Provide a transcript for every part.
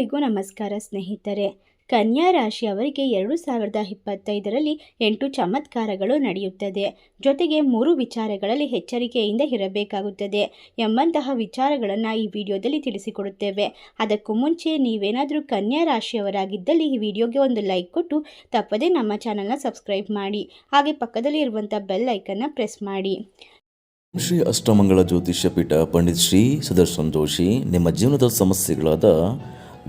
ಎಲ್ಲರಿಗೂ ನಮಸ್ಕಾರ ಸ್ನೇಹಿತರೆ. ಕನ್ಯಾ ರಾಶಿಯವರಿಗೆ ಎರಡು ಸಾವಿರದ ಇಪ್ಪತ್ತೈದರಲ್ಲಿ ಎಂಟು ಚಮತ್ಕಾರಗಳು ನಡೆಯುತ್ತದೆ. ಜೊತೆಗೆ ಮೂರು ವಿಚಾರಗಳಲ್ಲಿ ಎಚ್ಚರಿಕೆಯಿಂದ ಇರಬೇಕಾಗುತ್ತದೆ. ಎಂಬಂತಹ ವಿಚಾರಗಳನ್ನು ಈ ವಿಡಿಯೋದಲ್ಲಿ ತಿಳಿಸಿಕೊಡುತ್ತೇವೆ. ಅದಕ್ಕೂ ಮುಂಚೆ ನೀವೇನಾದರೂ ಕನ್ಯಾ ರಾಶಿಯವರಾಗಿದ್ದಲ್ಲಿ ಈ ವಿಡಿಯೋಗೆ ಒಂದು ಲೈಕ್ ಕೊಟ್ಟು ತಪ್ಪದೇ ನಮ್ಮ ಚಾನಲ್ನ ಸಬ್ಸ್ಕ್ರೈಬ್ ಮಾಡಿ. ಹಾಗೆ ಪಕ್ಕದಲ್ಲಿ ಇರುವಂಥ ಬೆಲ್ ಐಕನ್ನ ಪ್ರೆಸ್ ಮಾಡಿ. ಶ್ರೀ ಅಷ್ಟಮಂಗಳ ಜ್ಯೋತಿಷ್ಯ ಪೀಠ, ಪಂಡಿತ್ ಶ್ರೀ ಸುದರ್ಶನ್ ಜೋಶಿ ನಿಮ್ಮ ಜೀವನದ ಸಮಸ್ಯೆಗಳಾದ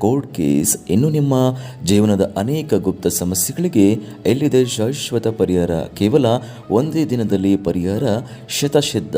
ಕೋರ್ಟ್ ಕೇಸ್ ಇನ್ನು ನಿಮ್ಮ ಜೀವನದ ಅನೇಕ ಗುಪ್ತ ಸಮಸ್ಯೆಗಳಿಗೆ ಎಲ್ಲಿದೆ ಶಾಶ್ವತ ಪರಿಹಾರ? ಕೇವಲ ಒಂದೇ ದಿನದಲ್ಲಿ ಪರಿಹಾರ? ಶತಸಿದ್ಧ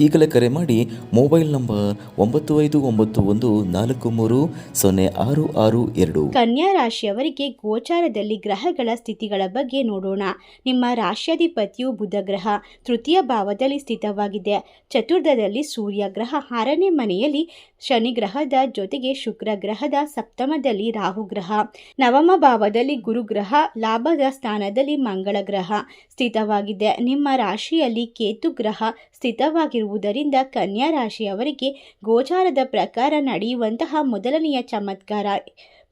ಈಗಲೇ ಕರೆ ಮಾಡಿ ಮೊಬೈಲ್ ನಂಬರ್ ಒಂಬತ್ತು ಐದು ಒಂಬತ್ತು ಒಂದು ನಾಲ್ಕು ಮೂರು ಸೊನ್ನೆ ಆರು ಆರು ಎರಡು. ಕನ್ಯಾ ರಾಶಿಯವರಿಗೆ ಗೋಚಾರದಲ್ಲಿ ಗ್ರಹಗಳ ಸ್ಥಿತಿಗಳ ಬಗ್ಗೆ ನೋಡೋಣ. ನಿಮ್ಮ ರಾಶ್ಯಾಧಿಪತಿಯು ಬುಧ ಗ್ರಹ, ತೃತೀಯ ಭಾವದಲ್ಲಿ ಸ್ಥಿತವಾಗಿದೆ. ಚತುರ್ಥದಲ್ಲಿ ಸೂರ್ಯ ಗ್ರಹ, ಆರನೇ ಮನೆಯಲ್ಲಿ ಶನಿ ಗ್ರಹದ ಜೊತೆಗೆ ಶುಕ್ರ ಗ್ರಹದ ಸಪ್ತಮದಲ್ಲಿ ರಾಹು ಗ್ರಹ ನವಮ ಭಾವದಲ್ಲಿ ಗುರುಗ್ರಹ, ಲಾಭದ ಸ್ಥಾನದಲ್ಲಿ ಮಂಗಳ ಗ್ರಹ ಸ್ಥಿತವಾಗಿದೆ. ನಿಮ್ಮ ರಾಶಿಯಲ್ಲಿ ಕೇತು ಗ್ರಹ ಸ್ಥಿತವಾಗಿರುವುದರಿಂದ ಕನ್ಯಾ ರಾಶಿಯವರಿಗೆ ಗೋಚಾರದ ಪ್ರಕಾರ ನಡೆಯುವಂತಹ ಮೊದಲನೆಯ ಚಮತ್ಕಾರ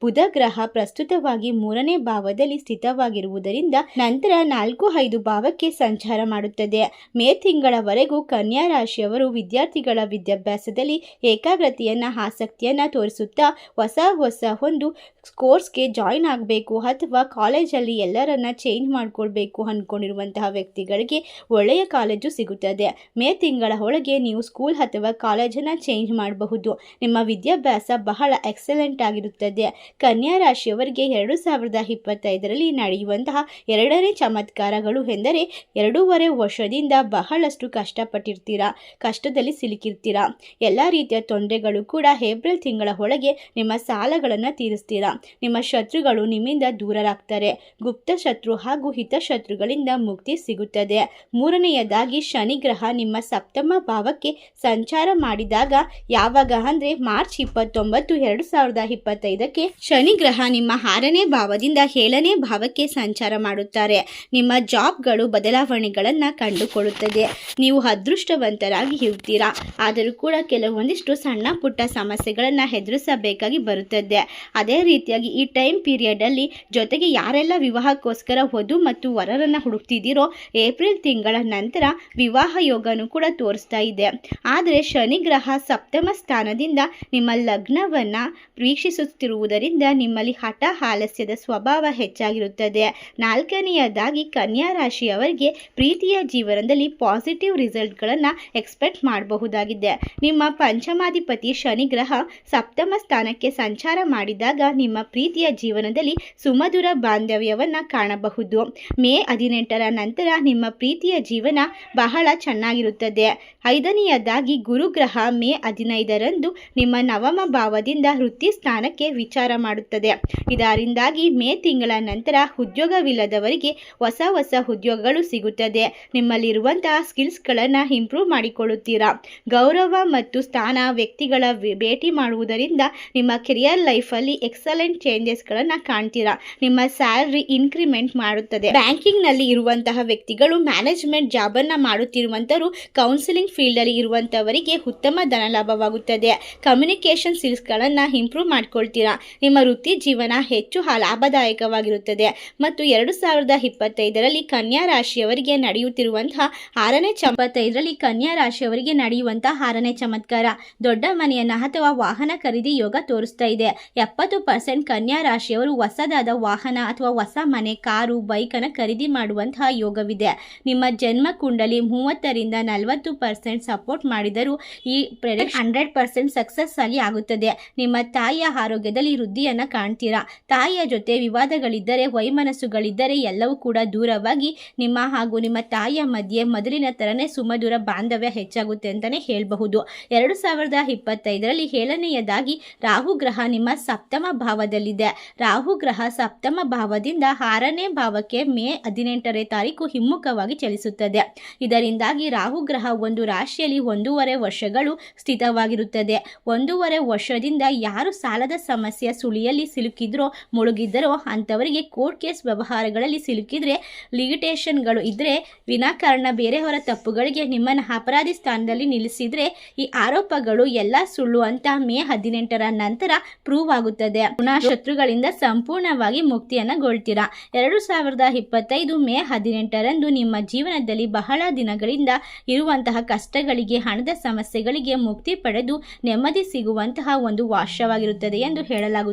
ಬುಧ ಗ್ರಹ ಪ್ರಸ್ತುತವಾಗಿ ಮೂರನೇ ಭಾವದಲ್ಲಿ ಸ್ಥಿತವಾಗಿರುವುದರಿಂದ ನಂತರ ನಾಲ್ಕು ಐದು ಭಾವಕ್ಕೆ ಸಂಚಾರ ಮಾಡುತ್ತದೆ. ಮೇ ತಿಂಗಳವರೆಗೂ ಕನ್ಯಾ ರಾಶಿಯವರು ವಿದ್ಯಾರ್ಥಿಗಳ ವಿದ್ಯಾಭ್ಯಾಸದಲ್ಲಿ ಏಕಾಗ್ರತೆಯನ್ನ, ಆಸಕ್ತಿಯನ್ನ ತೋರಿಸುತ್ತಾ ಹೊಸ ಹೊಸ ಒಂದು ಕೋರ್ಸ್ಗೆ ಜಾಯಿನ್ ಆಗಬೇಕು ಅಥವಾ ಕಾಲೇಜಲ್ಲಿ ಎಲ್ಲರನ್ನ ಚೇಂಜ್ ಮಾಡಿಕೊಳ್ಬೇಕು ಅಂದ್ಕೊಂಡಿರುವಂತಹ ವ್ಯಕ್ತಿಗಳಿಗೆ ಒಳ್ಳೆಯ ಕಾಲೇಜು ಸಿಗುತ್ತದೆ. ಮೇ ತಿಂಗಳ ಒಳಗೆ ನೀವು ಸ್ಕೂಲ್ ಅಥವಾ ಕಾಲೇಜನ್ನು ಚೇಂಜ್ ಮಾಡಬಹುದು. ನಿಮ್ಮ ವಿದ್ಯಾಭ್ಯಾಸ ಬಹಳ ಎಕ್ಸಲೆಂಟ್ ಆಗಿರುತ್ತದೆ. ಕನ್ಯಾ ರಾಶಿಯವರಿಗೆ ಎರಡು ಸಾವಿರದ ಇಪ್ಪತ್ತೈದರಲ್ಲಿ ನಡೆಯುವಂತಹ ಎರಡನೇ ಚಮತ್ಕಾರಗಳು ಎಂದರೆ ಎರಡೂವರೆ ವರ್ಷದಿಂದ ಬಹಳಷ್ಟು ಕಷ್ಟಪಟ್ಟಿರ್ತೀರಾ, ಕಷ್ಟದಲ್ಲಿ ಸಿಲುಕಿರ್ತೀರಾ, ಎಲ್ಲ ರೀತಿಯ ತೊಂದರೆಗಳು ಕೂಡ ಏಪ್ರಿಲ್ ತಿಂಗಳ ಒಳಗೆ ನಿಮ್ಮ ಸಾಲಗಳನ್ನು ತೀರಿಸ್ತೀರಾ, ನಿಮ್ಮ ಶತ್ರುಗಳು ನಿಮ್ಮಿಂದ ದೂರರಾಗ್ತಾರೆ, ಗುಪ್ತ ಶತ್ರು ಹಾಗೂ ಹಿತಶತ್ರುಗಳಿಂದ ಮುಕ್ತಿ ಸಿಗುತ್ತದೆ. ಮೂರನೆಯದಾಗಿ ಶನಿ ಗ್ರಹ ನಿಮ್ಮ ಸಪ್ತಮ ಭಾವಕ್ಕೆ ಸಂಚಾರ ಮಾಡಿದಾಗ ಯಾವಾಗ ಅಂದರೆ ಮಾರ್ಚ್ ಇಪ್ಪತ್ತೊಂಬತ್ತು, ಎರಡು ಸಾವಿರದ ಇಪ್ಪತ್ತೈದಕ್ಕೆ ಶನಿ ಗ್ರಹ ನಿಮ್ಮ ಆರನೇ ಭಾವದಿಂದ ಏಳನೇ ಭಾವಕ್ಕೆ ಸಂಚಾರ ಮಾಡುತ್ತಾರೆ. ನಿಮ್ಮ ಜಾಬ್ಗಳು ಬದಲಾವಣೆಗಳನ್ನು ಕಂಡುಕೊಳ್ಳುತ್ತದೆ ನೀವು ಅದೃಷ್ಟವಂತರಾಗಿ ಇರ್ತೀರಾ ಆದರೂ ಕೂಡ ಕೆಲವೊಂದಿಷ್ಟು ಸಣ್ಣ ಪುಟ್ಟ ಸಮಸ್ಯೆಗಳನ್ನು ಎದುರಿಸಬೇಕಾಗಿ ಬರುತ್ತದೆ. ಅದೇ ರೀತಿಯಾಗಿ ಈ ಟೈಮ್ ಪೀರಿಯಡಲ್ಲಿ ಜೊತೆಗೆ ಯಾರೆಲ್ಲ ವಿವಾಹಕ್ಕೋಸ್ಕರ ವಧು ಮತ್ತು ವರರನ್ನು ಹುಡುಕ್ತಿದ್ದೀರೋ, ಏಪ್ರಿಲ್ ತಿಂಗಳ ನಂತರ ವಿವಾಹ ಯೋಗನೂ ಕೂಡ ತೋರಿಸ್ತಾ ಇದೆ. ಆದರೆ ಶನಿ ಗ್ರಹ ಸಪ್ತಮ ಸ್ಥಾನದಿಂದ ನಿಮ್ಮ ಲಗ್ನವನ್ನು ವೀಕ್ಷಿಸುತ್ತಿರುವುದರಿಂದ ನಿಮ್ಮಲ್ಲಿ ಹಠ ಆಲಸ್ಯದ ಸ್ವಭಾವ ಹೆಚ್ಚಾಗಿರುತ್ತದೆ. ನಾಲ್ಕನೆಯದಾಗಿ ಕನ್ಯಾ ರಾಶಿಯವರಿಗೆ ಪ್ರೀತಿಯ ಜೀವನದಲ್ಲಿ ಪಾಸಿಟಿವ್ ರಿಸಲ್ಟ್ಗಳನ್ನು ಎಕ್ಸ್ಪೆಕ್ಟ್ ಮಾಡಬಹುದಾಗಿದೆ. ನಿಮ್ಮ ಪಂಚಮಾಧಿಪತಿ ಶನಿ ಗ್ರಹ ಸಪ್ತಮ ಸ್ಥಾನಕ್ಕೆ ಸಂಚಾರ ಮಾಡಿದಾಗ ನಿಮ್ಮ ಪ್ರೀತಿಯ ಜೀವನದಲ್ಲಿ ಸುಮಧುರ ಬಾಂಧವ್ಯವನ್ನು ಕಾಣಬಹುದು. ಮೇ ಹದಿನೆಂಟರ ನಂತರ ನಿಮ್ಮ ಪ್ರೀತಿಯ ಜೀವನ ಬಹಳ ಚೆನ್ನಾಗಿರುತ್ತದೆ. ಐದನೆಯದಾಗಿ ಗುರುಗ್ರಹ ಮೇ ಹದಿನೈದರಂದು ನಿಮ್ಮ ನವಮ ಭಾವದಿಂದ ವೃತ್ತಿ ಸ್ಥಾನಕ್ಕೆ ವಿಚಾರ ಮಾಡುತ್ತದೆ. ಇದರಿಂದಾಗಿ ಮೇ ತಿಂಗಳ ನಂತರ ಉದ್ಯೋಗವಿಲ್ಲದವರಿಗೆ ಹೊಸ ಹೊಸ ಉದ್ಯೋಗಗಳು ಸಿಗುತ್ತದೆ. ನಿಮ್ಮಲ್ಲಿರುವಂತಹ ಸ್ಕಿಲ್ಸ್ಗಳನ್ನು ಇಂಪ್ರೂವ್ ಮಾಡಿಕೊಳ್ಳುತ್ತೀರಾ? ಗೌರವ ಮತ್ತು ಸ್ಥಾನ ವ್ಯಕ್ತಿಗಳ ಭೇಟಿ ಮಾಡುವುದರಿಂದ ನಿಮ್ಮ ಕೆರಿಯರ್ ಲೈಫಲ್ಲಿ ಎಕ್ಸಲೆಂಟ್ ಚೇಂಜಸ್ಗಳನ್ನು ಕಾಣ್ತೀರಾ? ನಿಮ್ಮ ಸ್ಯಾಲ್ರಿ ಇನ್ಕ್ರಿಮೆಂಟ್ ಮಾಡುತ್ತದೆ. ಬ್ಯಾಂಕಿಂಗ್ನಲ್ಲಿ ಇರುವಂತಹ ವ್ಯಕ್ತಿಗಳು ಮ್ಯಾನೇಜ್ಮೆಂಟ್ ಜಾಬನ್ನು ಮಾಡುತ್ತಿರುವಂಥವರು ಕೌನ್ಸಿಲಿಂಗ್ ಫೀಲ್ಡಲ್ಲಿ ಇರುವಂಥವರಿಗೆ ಉತ್ತಮ ಧನಲಾಭವಾಗುತ್ತದೆ. Communication ಸ್ಕಿಲ್ಸ್ಗಳನ್ನು improve ಮಾಡ್ಕೊಳ್ತೀರಾ? ನಿಮ್ಮ ವೃತ್ತಿ ಜೀವನ ಹೆಚ್ಚು ಲಾಭದಾಯಕವಾಗಿರುತ್ತದೆ. ಮತ್ತು ಎರಡು ಸಾವಿರದ ಇಪ್ಪತ್ತೈದರಲ್ಲಿ ಕನ್ಯಾ ರಾಶಿಯವರಿಗೆ ನಡೆಯುತ್ತಿರುವಂತಹ ಆರನೇ ಚಂಪತ್ತೈದರಲ್ಲಿ ಕನ್ಯಾ ರಾಶಿಯವರಿಗೆ ನಡೆಯುವಂತಹ ಆರನೇ ಚಮತ್ಕಾರ. ದೊಡ್ಡ ಮನೆಯನ್ನ ಅಥವಾ ವಾಹನ ಖರೀದಿ ಯೋಗ ತೋರಿಸ್ತಾ ಇದೆ. ಎಪ್ಪತ್ತು ಪರ್ಸೆಂಟ್ ಕನ್ಯಾ ರಾಶಿಯವರು ಹೊಸದಾದ ವಾಹನ ಅಥವಾ ಹೊಸ ಮನೆ, ಕಾರು ಬೈಕನ್ನು ಖರೀದಿ ಮಾಡುವಂತಹ ಯೋಗವಿದೆ. ನಿಮ್ಮ ಜನ್ಮ ಕುಂಡಲಿ ಮೂವತ್ತರಿಂದ ನಲವತ್ತು ಪರ್ಸೆಂಟ್ ಸಪೋರ್ಟ್ ಮಾಡಿದರೂ ಈ ಪ್ರಾಡಕ್ಟ್ ಹಂಡ್ರೆಡ್ ಪರ್ಸೆಂಟ್ ಸಕ್ಸಸ್ ಆಗಿ ಆಗುತ್ತದೆ. ನಿಮ್ಮ ತಾಯಿಯ ಆರೋಗ್ಯದಲ್ಲಿ ವೃದ್ಧಿಯನ್ನು ಕಾಣ್ತೀರಾ? ತಾಯಿಯ ಜೊತೆ ವಿವಾದಗಳಿದ್ದರೆ, ವೈಮನಸ್ಸುಗಳಿದ್ದರೆ ಎಲ್ಲವೂ ಕೂಡ ದೂರವಾಗಿ ನಿಮ್ಮ ಹಾಗೂ ನಿಮ್ಮ ತಾಯಿಯ ಮಧ್ಯೆ ಮೊದಲಿನ ಥರನೇ ಸುಮಧುರ ಬಾಂಧವ್ಯ ಹೆಚ್ಚಾಗುತ್ತೆ ಅಂತಲೇ ಹೇಳಬಹುದು. ಎರಡು ಸಾವಿರದ ಇಪ್ಪತ್ತೈದರಲ್ಲಿ ಏಳನೆಯದಾಗಿ ರಾಹು ಗ್ರಹ ನಿಮ್ಮ ಸಪ್ತಮ ಭಾವದಲ್ಲಿದೆ. ರಾಹು ಗ್ರಹ ಸಪ್ತಮ ಭಾವದಿಂದ ಆರನೇ ಭಾವಕ್ಕೆ ಮೇ ಹದಿನೆಂಟನೇ ತಾರೀಕು ಹಿಮ್ಮುಖವಾಗಿ ಚಲಿಸುತ್ತದೆ. ಇದರಿಂದಾಗಿ ರಾಹು ಗ್ರಹ ಒಂದು ರಾಶಿಯಲ್ಲಿ ಒಂದೂವರೆ ವರ್ಷಗಳು ಸ್ಥಿತವಾಗಿರುತ್ತದೆ. ಒಂದೂವರೆ ವರ್ಷದಿಂದ ಯಾರು ಸಾಲದ ಸಮಸ್ಯೆ ಸುಳಿಯಲ್ಲಿ ಸಿಲುಕಿದ್ರೋ, ಮುಳುಗಿದ್ದರೋ, ಅಂಥವರಿಗೆ ಕೋರ್ಟ್ ಕೇಸ್ ವ್ಯವಹಾರಗಳಲ್ಲಿ ಸಿಲುಕಿದ್ರೆ ಲಿಮಿಟೇಷನ್ಗಳು ಇದ್ದರೆ ವಿನಾಕಾರಣ ಬೇರೆಯವರ ತಪ್ಪುಗಳಿಗೆ ನಿಮ್ಮನ್ನು ಅಪರಾಧಿ ಸ್ಥಾನದಲ್ಲಿ ನಿಲ್ಲಿಸಿದ್ರೆ, ಈ ಆರೋಪಗಳು ಎಲ್ಲ ಸುಳ್ಳು ಅಂತ ಮೇ ಹದಿನೆಂಟರ ನಂತರ ಪ್ರೂವ್ ಆಗುತ್ತದೆ. ಪುನಃ ಶತ್ರುಗಳಿಂದ ಸಂಪೂರ್ಣವಾಗಿ ಮುಕ್ತಿಯನ್ನುಗೊಳ್ತೀರಾ ಎರಡು ಸಾವಿರದ ಇಪ್ಪತ್ತೈದು ಮೇ ಹದಿನೆಂಟರಂದು ನಿಮ್ಮ ಜೀವನದಲ್ಲಿ ಬಹಳ ದಿನಗಳಿಂದ ಇರುವಂತಹ ಕಷ್ಟಗಳಿಗೆ, ಹಣದ ಸಮಸ್ಯೆಗಳಿಗೆ ಮುಕ್ತಿ ಪಡೆದು ನೆಮ್ಮದಿ ಸಿಗುವಂತಹ ಒಂದು ವಾಶವಾಗಿರುತ್ತದೆ ಎಂದು ಹೇಳಲಾಗುತ್ತದೆ.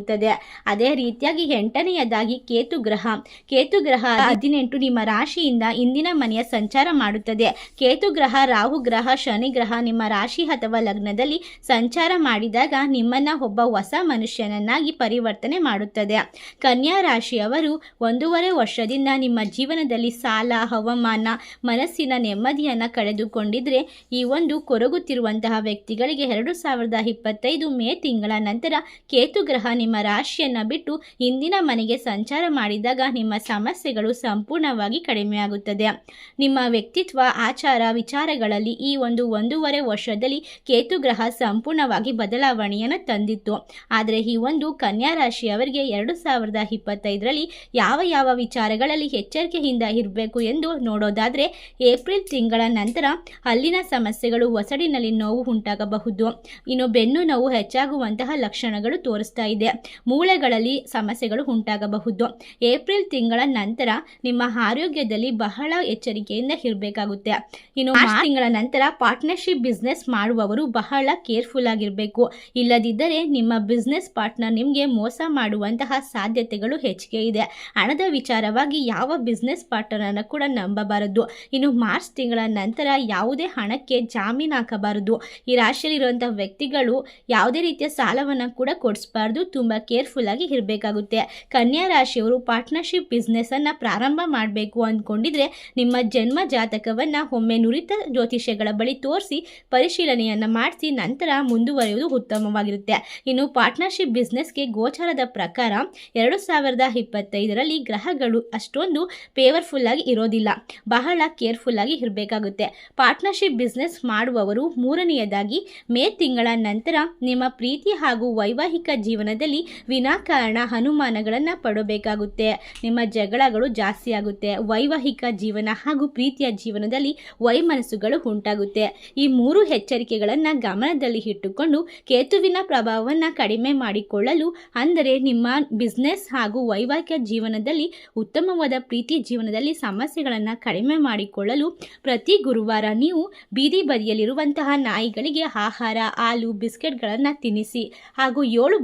ಅದೇ ರೀತಿಯಾಗಿ ಎಂಟನೆಯದಾಗಿ ಕೇತು ಗ್ರಹ ಕೇತು ಗ್ರಹ ಹದಿನೆಂಟು ನಿಮ್ಮ ರಾಶಿಯಿಂದ ಇಂದಿನ ಮನೆಯ ಸಂಚಾರ ಮಾಡುತ್ತದೆ. ಕೇತು ಗ್ರಹ ರಾಹು ಗ್ರಹ ಶನಿ ಗ್ರಹ ನಿಮ್ಮ ರಾಶಿ ಅಥವಾ ಲಗ್ನದಲ್ಲಿ ಸಂಚಾರ ಮಾಡಿದಾಗ ನಿಮ್ಮನ್ನ ಒಬ್ಬ ಹೊಸ ಮನುಷ್ಯನನ್ನಾಗಿ ಪರಿವರ್ತನೆ ಮಾಡುತ್ತದೆ. ಕನ್ಯಾ ರಾಶಿಯವರು ಒಂದೂವರೆ ವರ್ಷದಿಂದ ನಿಮ್ಮ ಜೀವನದಲ್ಲಿ ಸಾಲ ಹವಾಮಾನ ಮನಸ್ಸಿನ ನೆಮ್ಮದಿಯನ್ನು ಕಳೆದುಕೊಂಡಿದ್ರೆ ಈ ಒಂದು ಕೊರಗುತ್ತಿರುವಂತಹ ವ್ಯಕ್ತಿಗಳಿಗೆ ಎರಡು ಸಾವಿರದ ಇಪ್ಪತ್ತೈದು ಮೇ ತಿಂಗಳ ನಂತರ ಕೇತು ಗ್ರಹ ನಿಮ್ಮ ರಾಶಿಯನ್ನು ಬಿಟ್ಟು ಇಂದಿನ ಮನೆಗೆ ಸಂಚಾರ ಮಾಡಿದಾಗ ನಿಮ್ಮ ಸಮಸ್ಯೆಗಳು ಸಂಪೂರ್ಣವಾಗಿ ಕಡಿಮೆಯಾಗುತ್ತದೆ. ನಿಮ್ಮ ವ್ಯಕ್ತಿತ್ವ, ಆಚಾರ, ವಿಚಾರಗಳಲ್ಲಿ ಈ ಒಂದು ಒಂದೂವರೆ ವರ್ಷದಲ್ಲಿ ಕೇತು ಗ್ರಹ ಸಂಪೂರ್ಣವಾಗಿ ಬದಲಾವಣೆಯನ್ನು ತಂದಿತ್ತು. ಆದರೆ ಈ ಒಂದು ಕನ್ಯಾ ರಾಶಿಯವರಿಗೆ ಎರಡು ಸಾವಿರದ ಇಪ್ಪತ್ತೈದರಲ್ಲಿ ಯಾವ ಯಾವ ವಿಚಾರಗಳಲ್ಲಿ ಎಚ್ಚರಿಕೆಯಿಂದ ಇರಬೇಕು ಎಂದು ನೋಡೋದಾದರೆ ಏಪ್ರಿಲ್ ತಿಂಗಳ ನಂತರ ಅಲ್ಲಿನ ಸಮಸ್ಯೆಗಳು ಒಸಡಿನಲ್ಲಿ ನೋವು ಉಂಟಾಗಬಹುದು. ಇನ್ನು ಬೆನ್ನು ನೋವು ಹೆಚ್ಚಾಗುವಂತಹ ಲಕ್ಷಣಗಳು ತೋರಿಸ್ತಾ ಇದೆ. ಮೂಳೆಗಳಲ್ಲಿ ಸಮಸ್ಯೆಗಳು ಉಂಟಾಗಬಹುದು. ಏಪ್ರಿಲ್ ತಿಂಗಳ ನಂತರ ನಿಮ್ಮ ಆರೋಗ್ಯದಲ್ಲಿ ಬಹಳ ಎಚ್ಚರಿಕೆಯಿಂದ ಇರಬೇಕಾಗುತ್ತೆ. ಇನ್ನು ಮಾರ್ಚ್ ತಿಂಗಳ ನಂತರ ಪಾರ್ಟ್ನರ್ಶಿಪ್ ಬಿಸ್ನೆಸ್ ಮಾಡುವವರು ಬಹಳ ಕೇರ್ಫುಲ್ ಆಗಿರಬೇಕು. ಇಲ್ಲದಿದ್ದರೆ ನಿಮ್ಮ ಬಿಸ್ನೆಸ್ ಪಾರ್ಟ್ನರ್ ನಿಮಗೆ ಮೋಸ ಮಾಡುವಂತಹ ಸಾಧ್ಯತೆಗಳು ಹೆಚ್ಚಿಗೆ ಇದೆ. ಹಣದ ವಿಚಾರವಾಗಿ ಯಾವ ಬಿಸ್ನೆಸ್ ಪಾರ್ಟ್ನರನ್ನು ಕೂಡ ನಂಬಬಾರದು. ಇನ್ನು ಮಾರ್ಚ್ ತಿಂಗಳ ನಂತರ ಯಾವುದೇ ಹಣಕ್ಕೆ ಜಾಮೀನು ಹಾಕಬಾರದು. ಈ ರಾಶಿಯಲ್ಲಿರುವಂಥ ವ್ಯಕ್ತಿಗಳು ಯಾವುದೇ ರೀತಿಯ ಸಾಲವನ್ನು ಕೂಡ ಕೊಡಿಸಬಾರ್ದು. ತುಂಬ ಕೇರ್ಫುಲ್ ಆಗಿ ಇರಬೇಕಾಗುತ್ತೆ. ಕನ್ಯಾ ರಾಶಿಯವರು ಪಾರ್ಟ್ನರ್ಶಿಪ್ ಬಿಸ್ನೆಸ್ಸನ್ನು ಪ್ರಾರಂಭ ಮಾಡಬೇಕು ಅಂದ್ಕೊಂಡಿದ್ರೆ ನಿಮ್ಮ ಜನ್ಮ ಜಾತಕವನ್ನು ಒಮ್ಮೆ ನುರಿತ ಜ್ಯೋತಿಷ್ಯಗಳ ಬಳಿ ತೋರಿಸಿ ಪರಿಶೀಲನೆಯನ್ನು ಮಾಡಿಸಿ ನಂತರ ಮುಂದುವರಿಯುವುದು ಉತ್ತಮವಾಗಿರುತ್ತೆ. ಇನ್ನು ಪಾರ್ಟ್ನರ್ಶಿಪ್ ಬಿಸ್ನೆಸ್ಗೆ ಗೋಚಾರದ ಪ್ರಕಾರ ಎರಡು ಸಾವಿರದ ಇಪ್ಪತ್ತೈದರಲ್ಲಿ ಗ್ರಹಗಳು ಅಷ್ಟೊಂದು ಪೇವರ್ಫುಲ್ ಆಗಿ ಇರೋದಿಲ್ಲ. ಬಹಳ ಕೇರ್ಫುಲ್ ಆಗಿ ಇರಬೇಕಾಗುತ್ತೆ. ಪಾರ್ಟ್ನರ್ಶಿಪ್ ಬಿಸ್ನೆಸ್ ಮಾಡುವವರು ಮೂರನೆಯದಾಗಿ ಮೇ ತಿಂಗಳ ನಂತರ ನಿಮ್ಮ ಪ್ರೀತಿ ಹಾಗೂ ವೈವಾಹಿಕ ಜೀವನದಲ್ಲಿ ವಿನಾಕಾರಣ ಅನುಮಾನಗಳನ್ನು ಪಡಬೇಕಾಗುತ್ತೆ. ನಿಮ್ಮ ಜಗಳಗಳು ಜಾಸ್ತಿ ಆಗುತ್ತೆ. ವೈವಾಹಿಕ ಜೀವನ ಹಾಗೂ ಪ್ರೀತಿಯ ಜೀವನದಲ್ಲಿ ವೈಮನಸ್ಸುಗಳು ಉಂಟಾಗುತ್ತೆ. ಈ ಮೂರು ಎಚ್ಚರಿಕೆಗಳನ್ನು ಗಮನದಲ್ಲಿ ಇಟ್ಟುಕೊಂಡು ಕೇತುವಿನ ಪ್ರಭಾವವನ್ನು ಕಡಿಮೆ ಮಾಡಿಕೊಳ್ಳಲು, ಅಂದರೆ ನಿಮ್ಮ ಬಿಸ್ನೆಸ್ ಹಾಗೂ ವೈವಾಹಿಕ ಜೀವನದಲ್ಲಿ ಉತ್ತಮವಾದ ಪ್ರೀತಿ ಜೀವನದಲ್ಲಿ ಸಮಸ್ಯೆಗಳನ್ನು ಕಡಿಮೆ ಮಾಡಿಕೊಳ್ಳಲು, ಪ್ರತಿ ಗುರುವಾರ ನೀವು ಬೀದಿ ಬದಿಯಲ್ಲಿರುವಂತಹ ನಾಯಿಗಳಿಗೆ ಆಹಾರ, ಹಾಲು, ಬಿಸ್ಕೆಟ್ಗಳನ್ನು ತಿನ್ನಿಸಿ ಹಾಗೂ ಏಳು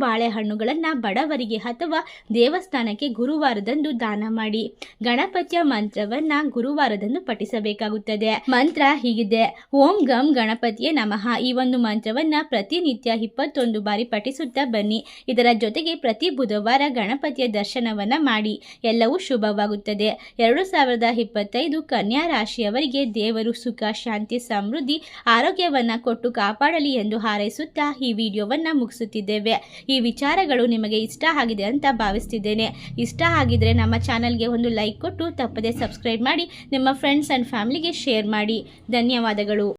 ಬಾಳೆಹಣ್ಣುಗಳನ್ನು ಬಡವರಿಗೆ ಅಥವಾ ದೇವಸ್ಥಾನಕ್ಕೆ ಗುರುವಾರದಂದು ದಾನ ಮಾಡಿ. ಗಣಪತಿಯ ಮಂತ್ರವನ್ನ ಗುರುವಾರದಂದು ಪಠಿಸಬೇಕಾಗುತ್ತದೆ. ಮಂತ್ರ ಹೀಗಿದೆ. ಓಂ ಗಂ ಗಣಪತಿಯೇ ನಮಃ. ಈ ಒಂದು ಮಂತ್ರವನ್ನ ಪ್ರತಿನಿತ್ಯ ಇಪ್ಪತ್ತೊಂದು ಬಾರಿ ಪಠಿಸುತ್ತಾ ಬನ್ನಿ. ಇದರ ಜೊತೆಗೆ ಪ್ರತಿ ಬುಧವಾರ ಗಣಪತಿಯ ದರ್ಶನವನ್ನ ಮಾಡಿ. ಎಲ್ಲವೂ ಶುಭವಾಗುತ್ತದೆ. ಎರಡು ಸಾವಿರದ ಇಪ್ಪತ್ತೈದು ಕನ್ಯಾ ರಾಶಿಯವರಿಗೆ ದೇವರು ಸುಖ, ಶಾಂತಿ, ಸಮೃದ್ಧಿ, ಆರೋಗ್ಯವನ್ನ ಕೊಟ್ಟು ಕಾಪಾಡಲಿ ಎಂದು ಹಾರೈಸುತ್ತಾ ಈ ವಿಡಿಯೋವನ್ನ ಮುಗಿಸುತ್ತಿದ್ದೇವೆ. ಈ ವಿಚಾರಗಳು ನಿಮಗೆ ಇಷ್ಟ ಆಗಿದೆ ಅಂತ ಭಾವಿಸ್ತಿದ್ದೇನೆ. ಇಷ್ಟ ಆಗಿದ್ರೆ ನಮ್ಮ ಚಾನಲ್ಗೆ ಒಂದು ಲೈಕ್ ಕೊಟ್ಟು ತಪ್ಪದೆ ಸಬ್ಸ್ಕ್ರೈಬ್ ಮಾಡಿ, ನಿಮ್ಮ ಫ್ರೆಂಡ್ಸ್ ಆ್ಯಂಡ್ ಫ್ಯಾಮಿಲಿಗೆ ಶೇರ್ ಮಾಡಿ. ಧನ್ಯವಾದಗಳು.